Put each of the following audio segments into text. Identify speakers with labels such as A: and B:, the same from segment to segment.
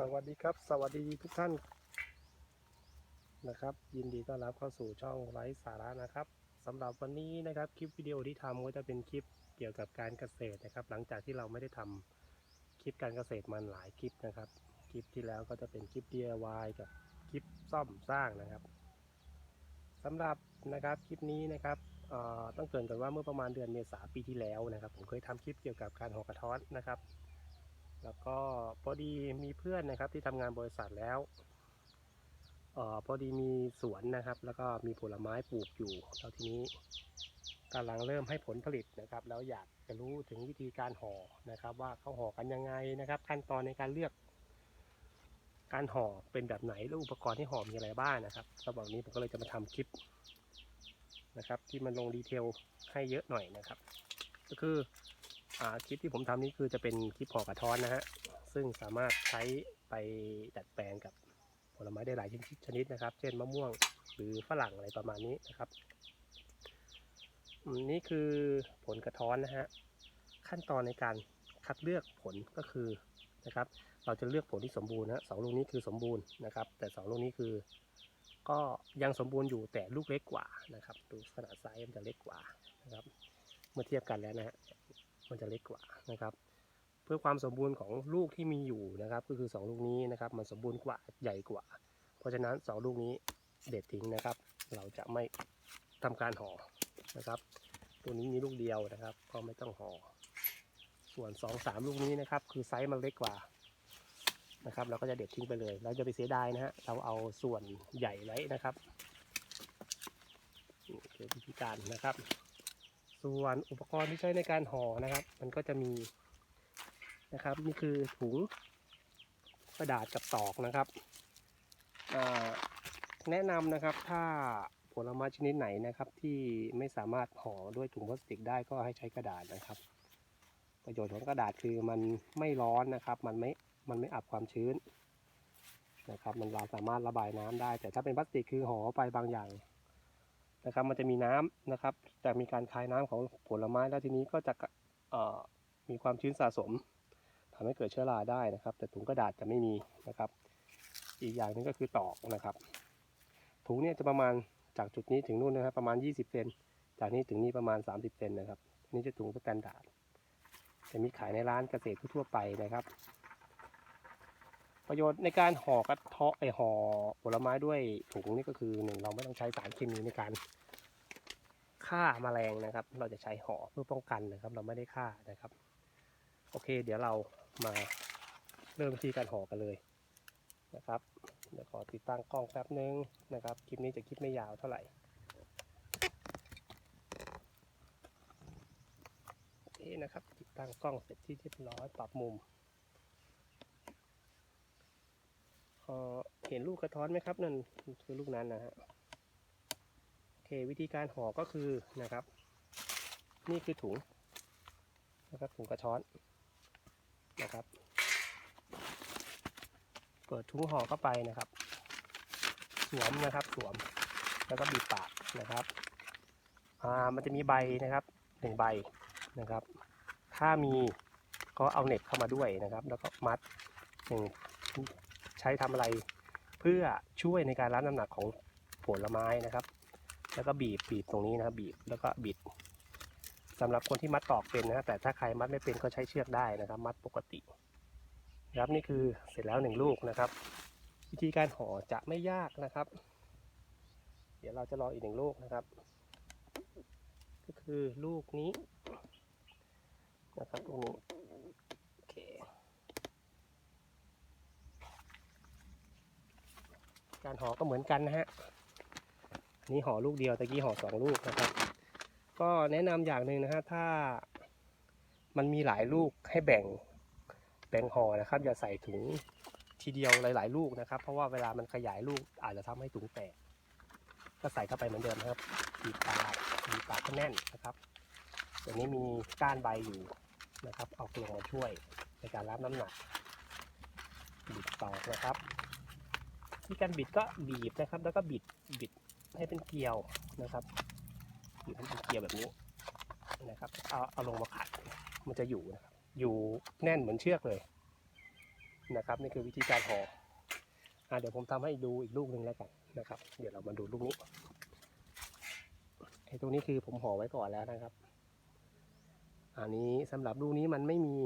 A: สวัสดีครับ สวัสดีทุกท่านนะครับ ยินดีต้อนรับเข้าสู่ช่องไร้สาระนะครับสำหรับวันนี้นะครับคลิปวิดีโอที่ทำก็จะเป็นคลิปเกี่ยวกับการเกษตรนะครับ หลังจากที่เราไม่ได้ทำคลิปการเกษตรมาหลายคลิปนะครับ คลิปที่แล้วก็จะเป็นคลิป DIY กับคลิปซ่อมสร้างนะครับสำหรับนะครับคลิปนี้นะครับต้องเกรินกันว่าเมื่อประมาณเดือนเมษาปีที่แล้วนะครับ ผมเคยทำคลิปเกี่ยวกับการหอกระท้อนนะครับ แล้วก็พอดีมีเพื่อนนะครับที่ทำงานบริษัทแล้วเออพอดีมีสวนนะครับ แล้วก็มีผลไม้ปลูกอยู่แล้วทีนี้กำลังเริ่มให้ผลผลิตนะครับ แล้วอยากจะรู้ถึงวิธีการห่อนะครับ ว่าเขาห่อกันยังไงนะครับ ขั้นตอนในการเลือก การห่อเป็นแบบไหนแล้วอุปกรณ์ที่ห่อมีอะไรบ้างนะครับสำหรับวันนี้ผมก็เลยจะมาทำคลิปนะครับ ที่มันลงดีเทลให้เยอะหน่อยนะครับ ก็คือ คลิปที่ผมทำนี่คือจะเป็นคลิปห่อกระท้อนนะฮะ ซึ่งสามารถใช้ไปดัดแปลงกับผลไม้ได้หลายชนิดนะครับ เช่นมะม่วงหรือฝรั่งอะไรประมาณนี้นะครับ นี่คือผลกระท้อนนะฮะ ขั้นตอนในการคัดเลือกผลก็คือนะครับ เราจะเลือกผลที่สมบูรณ์นะสองลูกนี้คือสมบูรณ์นะครับ แต่สองลูกนี้คือ ก็ยังสมบูรณ์อยู่แต่ลูกเล็กกว่านะครับ ดูขนาดไซส์มันจะเล็กกว่านะครับ เมื่อเทียบกันแล้วนะฮะ มันจะเล็กกว่านะครับ เพื่อความสมบูรณ์ของลูกที่มีอยู่นะครับ ก็คือ 2 ลูกนี้นะครับ มันสมบูรณ์กว่าใหญ่กว่า เพราะฉะนั้น 2 ลูกนี้เด็ดทิ้งนะครับ เราจะไม่ทำการห่อนะครับ ตัวนี้มีลูกเดียวนะครับ ก็ไม่ต้องห่อส่วน 2 3 ลูกนี้นะครับ คือไซส์มันเล็กกว่านะครับเราก็จะเด็ดทิ้งไปเลยเราจะไปเสียดายนะฮะเราเอาส่วนใหญ่ไว้นะครับนี่คือวิธีการนะครับ ส่วนอุปกรณ์ที่ใช้ในการห่อนะครับ มันก็จะมีนะครับนี่คือถุงกระดาษกับตอกนะครับแนะนำนะครับถ้าผลไม้ชนิดไหนนะครับที่ไม่สามารถห่อด้วยถุงพลาสติกได้ก็ให้ใช้กระดาษนะครับ ประโยชน์ของกระดาษคือมันไม่ร้อนนะครับ มันไม่มันไม่อับความชื้นนะครับ มันเราสามารถระบายน้ำได้ แต่ถ้าเป็นพลาสติกคือห่อไปบางอย่าง นะครับ มันจะมีน้ำนะครับ แต่มีการคายน้ำของผลไม้แล้วทีนี้ก็จะมีความชื้นสะสมทำให้เกิดเชื้อราได้นะครับ แต่ถุงกระดาษจะไม่มีนะครับ อีกอย่างนึงก็คือตอกนะครับ ถุงเนี่ยจะประมาณจากจุดนี้ถึงนู่นนะครับประมาณ 20เซนจากนี้ถึงนี่ประมาณ 30เซนนะครับอันนี้จะถุงสแตนดาร์ดจะมีขายในร้านเกษตรทั่วไปนะครับ ประโยชน์ในการห่อกระเทาะไอห่อผลไม้ด้วยถุงนี่ก็คือหนึ่งเราไม่ต้องใช้สารเคมีในการฆ่าแมลงนะครับ เราจะใช้ห่อเพื่อป้องกันนะครับ เราไม่ได้ฆ่านะครับ โอเค เดี๋ยวเรามาเริ่มวิธีการห่อกันเลยนะครับเดี๋ยวขอติดตั้งกล้องแป๊บนึงนะครับคลิปนี้จะคลิปไม่ยาวเท่าไหร่โอเคนะครับ ติดตั้งกล้องเสร็จที่เรียบร้อยปรับมุม เอ่อเห็นลูกกระท้อนไหมครับนั่นคือลูกนั้นนะฮะโอเควิธีการห่อก็คือนะครับ นี่คือถุงนะครับถุงกระท้อนนะครับเปิดถุงห่อเข้าไปนะครับ สวมนะครับสวมแล้วก็บีบปากนะครับอ่ามันจะมีใบนะครับหนึ่งใบนะครับ ถ้ามีก็เอาเน็บเข้ามาด้วยนะครับ แล้วก็มัดหนึ่ง ช้ทำอะไร เพื่อช่วยในการรับน้ำหนักของผลไม้นะครับ แล้วก็บีบบีบตรงนี้นะครับบีบแล้วก็บิดสำหรับคนที่มัดตอกเป็นนะแต่ถ้าใครมัดไม่เป็นก็ใช้เชือกได้นะครับ มัดปกติครับนี่คือเสร็จแล้วหนึ่งลูกนะครับ วิธีการห่อจะไม่ยากนะครับ เดี๋ยวเราจะรออีกหนึ่งลูกนะครับ ก็คือลูกนี้นะครับลูกนี้โอเค การห่อก็เหมือนกันนะฮะนนี้ห่อลูกเดียวตะกี้ห่อสองลูกนะครับ ก็แนะนำอย่างหนึ่งนะฮะถ้ามันมีหลายลูกให้แบ่งแบ่งห่อนะครับ อย่าใส่ถุงทีเดียวหลาย ๆ ลูกนะครับ เพราะว่าเวลามันขยายลูกอาจจะทำให้ถุงแตกก็ใส่เข้าไปเหมือนเดิมครับบีบปากบีบปากให้แน่นนะครับตัวนี้มีก้านใบอยู่นะครับ เอากลงมาช่วยในการรับน้ำหนักบีบตอกนะครับ ที่การบิดก็บีบนะครับ แล้วก็บิดบิดให้เป็นเกลียวนะครับบีบให้เป็นเกลียวแบบนี้นะครับเอาเอาลงมาขัดมันจะอยู่นะครับอยู่แน่นเหมือนเชือกเลยนะครับนี่คือวิธีการห่ออะเดี๋ยวผมทำให้ดูอีกลูกหนึ่งแล้วกันนะครับ เดี๋ยวเรามาดูลูกนี้ไอ้ตรงนี้คือผมห่อไว้ก่อนแล้วนะครับ อันนี้สำหรับลูกนี้มันไม่มี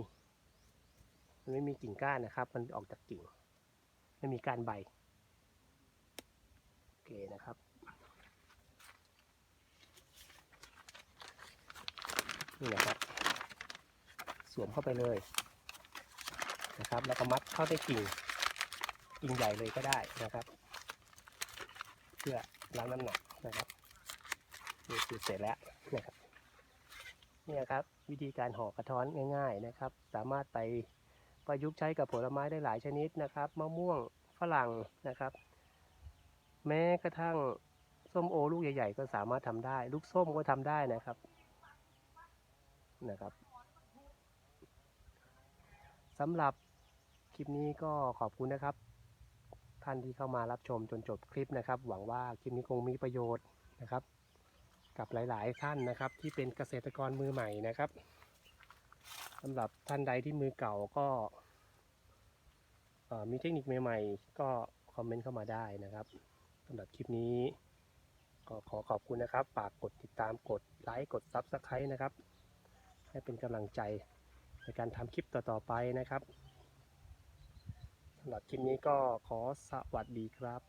A: มันไม่มีกิ่งก้านนะครับ มันออกจากกิ่ง ไม่มีกานใบ เคนะครับ นี่นะครับ สวมเข้าไปเลยนะครับ แล้วก็มัดเข้าในกิ่งกิ่งใหญ่เลยก็ได้นะครับ เพื่อล้างน้ำหนักนะครับนี่คือเสร็จแล้วนะครับนี่ครับวิธีการห่อกระท้อนง่าย ๆนะครับ สามารถไปประยุกต์ใช้กับผลไม้ได้หลายชนิดนะครับ มะม่วงฝรั่งนะครับ แม้กระทั่งส้มโอลูกใหญ่ๆ ก็สามารถทำได้ ลูกส้มก็ทำได้นะครับนะครับสำหรับคลิปนี้ก็ขอบคุณนะครับ ท่านที่เข้ามารับชมจนจบคลิปนะครับ หวังว่าคลิปนี้คงมีประโยชน์นะครับ กับหลาย ๆ ท่านนะครับ ที่เป็นเกษตรกรมือใหม่นะครับสำหรับท่านใดที่มือเก่าก็มีเทคนิคใหม่ ๆ ก็คอมเมนต์เข้ามาได้นะครับ สำหรับคลิปนี้ ก็ขอขอบคุณนะครับฝากกดติดตามกดไลค์กด s u b สไครต์นะครับ ให้เป็นกำลังใจในการทำคลิปต่อๆไปนะครับสำหรับคลิปนี้ก็ขอสวัสดีครับ